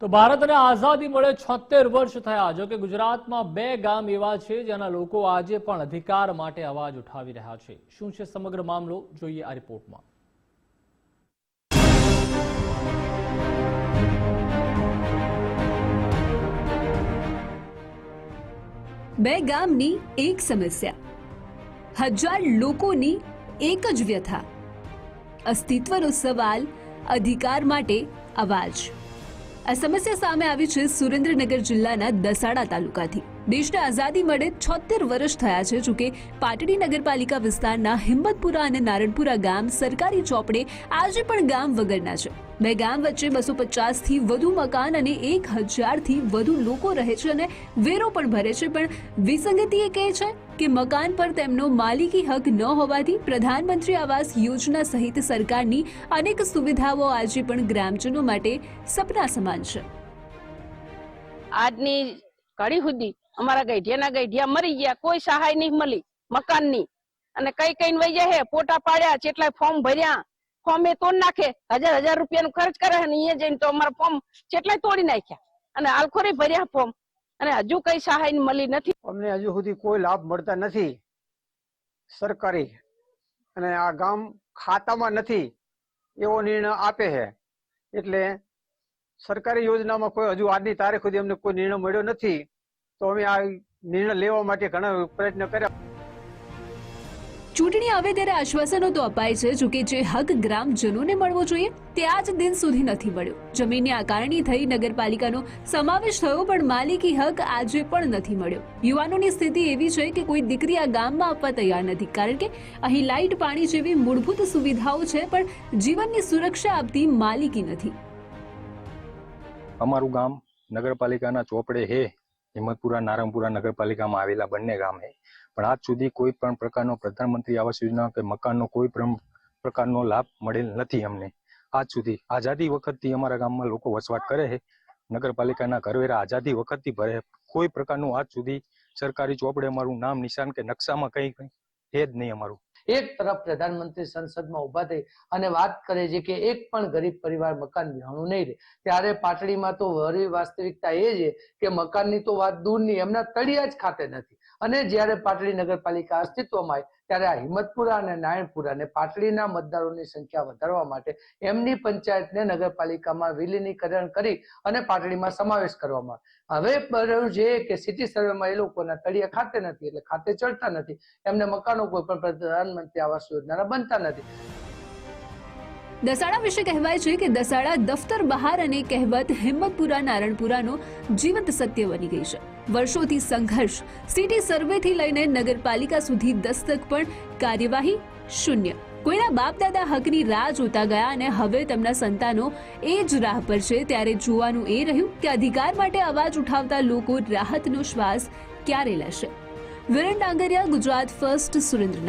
તો ભારતને આઝાદી મળે છોતેર વર્ષ થયા, જો કે ગુજરાતમાં બે ગામ એવા છે જેના લોકો આજે પણ અધિકાર માટે અવાજ ઉઠાવી રહ્યા છે. શું છે સમગ્ર મામલો? જોઈએ આ રિપોર્ટમાં. બે ગામની એક સમસ્યા. હજાર લોકોની એક જ વ્યથા. અસ્તિત્વનો સવાલ અધિકાર માટે અવાજ. આ સમસ્યા સામે આવી છે સુરેન્દ્રનગર જિલ્લાના દસાડા તાલુકાથી. દેશને આઝાદી મળે છોતેર વર્ષ થયા છે જોકે પાટડી નગરપાલિકા વિસ્તારના હિંમતપુરા અને નારણપુરા ગામ સરકારી ચોપડે આજે પણ ગામ વગરના છે. બે ગામ વચ્ચે બસો પચાસથી વધુ મકાન અને એક હજારથી વધુ લોકો રહે છે અને વેરો પણ ભરે છે, પણ વિસંગતિ એ કહે છે કે મકાન પર તેમનો માલિકી હક ન હોવાથી પ્રધાનમંત્રી આવાસ યોજના સહિત સરકારની અનેક સુવિધાઓ આજે પણ ગ્રામજનો માટે સપના સમાન છે. આજની ઘડી સુધી અમારા ગઈઢિયાના ગઈઢિયા મરી ગયા, કોઈ સહાય નહીં મળી મકાનની અને કઈ કઈ વહી જાય પોટા પાડ્યા કેટલાય ફોર્મ ભર્યા, ફોર્મ એ તોડ નાખે, હજાર હજાર રૂપિયાનું ખર્ચ કરે અને અહીંયા જઈને તો અમારા ફોર્મ કેટલાય તોડી નાખ્યા. અને આલખોરી ભર્યા ફોર્મ. અને હજુ કઈ સહાય મળી નથી. અમને હજુ સુધી કોઈ લાભ મળતા નથી સરકારી. અને આ ગામ ખાતામાં નથી એવો નિર્ણય આપે છે. એટલે સરકારી યોજનામાં કોઈ હજુ આજની તારીખ સુધી અમને કોઈ નિર્ણય મળ્યો નથી, તો અમે આ નિર્ણય લેવા માટે ઘણા પ્રયત્ન કર્યા. ચૂંટણી આવે ત્યારે આશ્વાસનો તો અપાય છે, જોકે જે હક ગ્રામજનોને મળવો જોઈએ, તે આજ દિન સુધી નથી મળ્યો. જમીનની આકારણી થઈ નગરપાલિકાનો સમાવેશ થયો, પણ માલિકી હક આજે પણ નથી મળ્યો. યુવાનોની સ્થિતિ એવી છે કે કોઈ દીકરી આ ગામમાં આપવા તૈયાર નથી. કારણ કે અહીં લાઇટ પાણી જેવી મૂળભૂત સુવિધાઓ છે, પણ જીવનની સુરક્ષા આપતી માલિકી નથી. અમારું ગામ નગરપાલિકાના ચોપડે હે. હિંમતપુરા, નારંગપુરા નગરપાલિકામાં આવેલા બંને ગામ હે. પણ આજ સુધી કોઈ પણ પ્રકારનો પ્રધાનમંત્રી આવાસ યોજના કે મકાનનો કોઈ પણ પ્રકારનો લાભ મળેલ નથી અમને. આજ સુધી આઝાદી વખતથી અમારા ગામમાં લોકો વસવાટ કરે છે નગરપાલિકાના ઘરવેરા આઝાદી વખતથી ભરે કોઈ પ્રકારનું આજ સુધી સરકારી ચોપડે અમારું નામ નિશાન કે નકશામાં કંઈ કંઈ એ જ નહીં અમારું. એક તરફ પ્રધાનમંત્રી સંસદમાં ઊભા થઈ અને વાત કરે છે કે એક પણ ગરીબ પરિવાર મકાન વિહાણું નહીં રહે. ત્યારે પાટડીમાં તો વાસ્તવિકતા એ છે કે મકાનની તો વાત દૂરની, એમના તળિયા જ ખાતે નથી. અને જ્યારે પાટડી નગરપાલિકા અસ્તિત્વમાં આવી ત્યારે આ હિંમતપુરા અને નારાયણપુરા અને પાટડીના મતદારોની સંખ્યા વધારવા માટે એમની પંચાયતને નગરપાલિકામાં વિલીનીકરણ કરી અને પાટડીમાં સમાવેશ કરવામાં હવે બન્યું છે કે સિટી સર્વેમાં એ લોકોના તળિયા ખાતે નથી, એટલે ખાતે ચડતા નથી. એમને મકાનો કોઈ પણ પ્રધાનમંત્રી આવાસ યોજનાના બનતા નથી. દસાડા વિશે કહેવાય છે કે દસાડા દફતર બહાર અને કહેવત હિંમતપુરા નારણપુરાનો જીવંત સત્ય બની ગઈ છે. વર્ષોથી સંઘર્ષ. સિટી સર્વેથી લઈને નગરપાલિકા સુધી દસ્તક પણ કાર્યવાહી શૂન્ય. કોઈના બાપ દાદા હકની રાહ જોતા ગયા અને હવે તેમના સંતાનો એ જ રાહ પર છે ત્યારે જોવાનું એ રહ્યું કે અધિકાર માટે અવાજ ઉઠાવતા લોકો રાહતનો શ્વાસ ક્યારે લેશે. વિરણ ડાંગરિયા, ગુજરાત ફર્સ્ટ સુરેન્દ્રનગર.